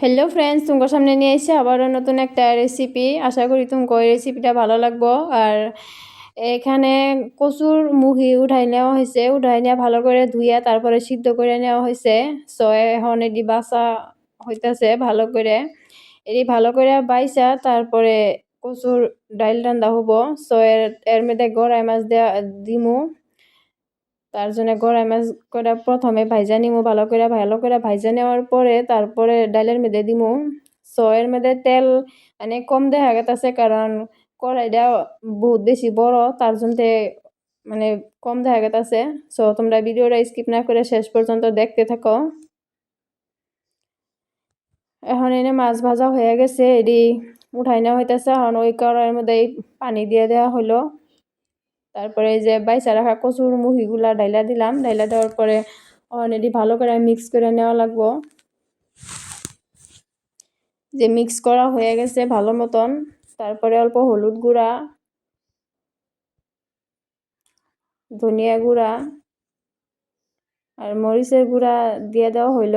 Hello friends তোমার সামনে নিয়ে এসে আবারও নতুন একটা রেসিপি আশা করি তোমাকে ওই রেসিপিটা ভালো লাগবো। আর এখানে কচুর মুহি উঠাই নেওয়া হয়েছে। উঠাই নেওয়া ভালো করে ধুইয়া তারপরে সিদ্ধ করে নেওয়া হয়েছে। সো এখন এটি বাসা হইতেছে ভালো করে। এটি ভালো করে বাইসা তারপরে কচুর ডাইল রান্দা হব। সো এর এর মধ্যে গড়াই মাছ দেওয়া দিমু। তার জন্য গড়াই মাছ করে প্রথমে ভাইজা নিমু, ভালো করে ভালো করে ভাইজা নেওয়ার পরে তারপরে ডালের মধ্যে দিমু। সো এর মধ্যে তেল মানে কম দেখা গেছে কারণ কড়াইটা বহুত বেশি বড়, তার জন্য মানে কম দেখা গেছে সো তোমরা ভিডিওটা স্কিপ না করে শেষ পর্যন্ত দেখতে থাকো। এখন এনে মাছ ভাজা হয়ে গেছে এটি উঠাই নেওয়া হইতেছে। এখন ওই কড়াইয়ের মধ্যে পানি দিয়ে দেওয়া হলো তারপরে যে বাইসা রাখা কচুর মুহিগুলা ডাইলা দিলাম ডাইলা দেওয়ার পরে অলরেডি ভালো করে মিক্স করে নেওয়া লাগবো। যে মিক্স করা হয়ে গেছে ভালো মতন, তারপরে অল্প হলুদ গুঁড়া, ধনিয়া গুঁড়া আর মরিচের গুঁড়া দিয়ে দেওয়া হইল।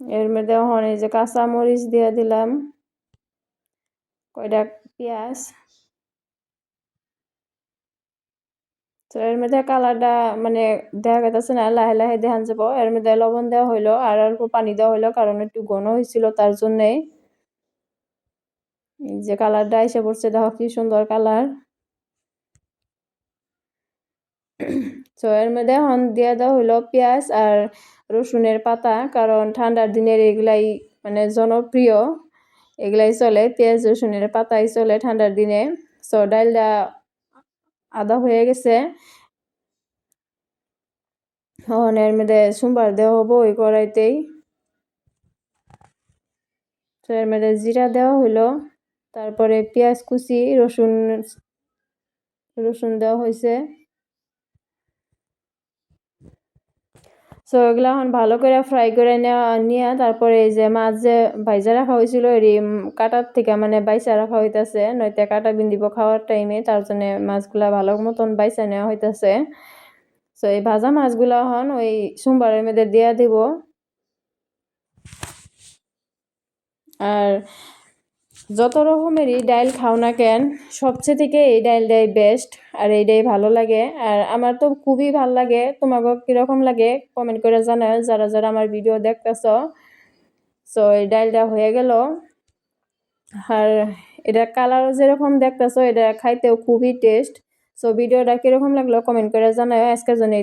এর মধ্যে এই যে কাঁচা মরিচ দিয়ে দিলাম, কয়টা পেঁয়াজ তো এর মধ্যে কালারটা মানে দেখা গেছে না, লাহে লাহে দেখান যাব। এর মধ্যে লবণ দেওয়া হইল আর অল্প পানি দেওয়া হইল কারণ একটু ঘন হয়েছিল তার জন্যে যে কালারটা এসে পড়ছে, দেখো কি সুন্দর কালার। তো এর মধ্যে এখন দিয়ে দেওয়া হইল পেঁয়াজ আর রসুনের পাতা কারণ ঠান্ডার দিনের এগুলাই মানে জনপ্রিয়। এগুলাই চলে, পেঁয়াজ, রসুনের পাতাই চলে ঠান্ডার দিনে। সো ডাইলটা আদা হয়ে গেছে। হন এর মধ্যে সোমবার দেওয়া হব ওই কড়াইতেই। তো এর মধ্যে জিরা দেওয়া হলো, তারপরে পেঁয়াজ কুচি, রসুন রসুন দেওয়া হয়েছে। সো এগুলো এখন ভালো করে ফ্রাই করে নেওয়া নিয়ে, তারপরে এই যে মাছ যে ভাইজা রাখা হয়েছিল, এরই কাটার থেকে মানে বাইসা রাখা হইতেছে, নয়তো কাটা বিন দিব খাওয়ার টাইমে তার জন্য মাছগুলা ভালো মতন বাইসা নেওয়া হইতেছে। সো এই ভাজা মাছগুলো এখন ওই সোমবারের মধ্যে দিয়ে দিব। আর যত রকমেরই ডাইল খাও না কেন, সবচেয়ে থেকে এই ডাইলটাই বেস্ট আর এইটাই ভালো লাগে। আর আমার তো খুবই ভালো লাগে। তোমাকে কীরকম লাগে? কমেন্ট করে জানাও। যারা যারা আমার ভিডিও দেখতেছ সো এই ডাইলটা হয়ে গেল। আর এটা কালার যেরকম দেখতেছ, এটা খাইতেও খুবই টেস্ট সো ভিডিওটা কীরকম লাগল কমেন্ট করে জানাও। আজকের জন্য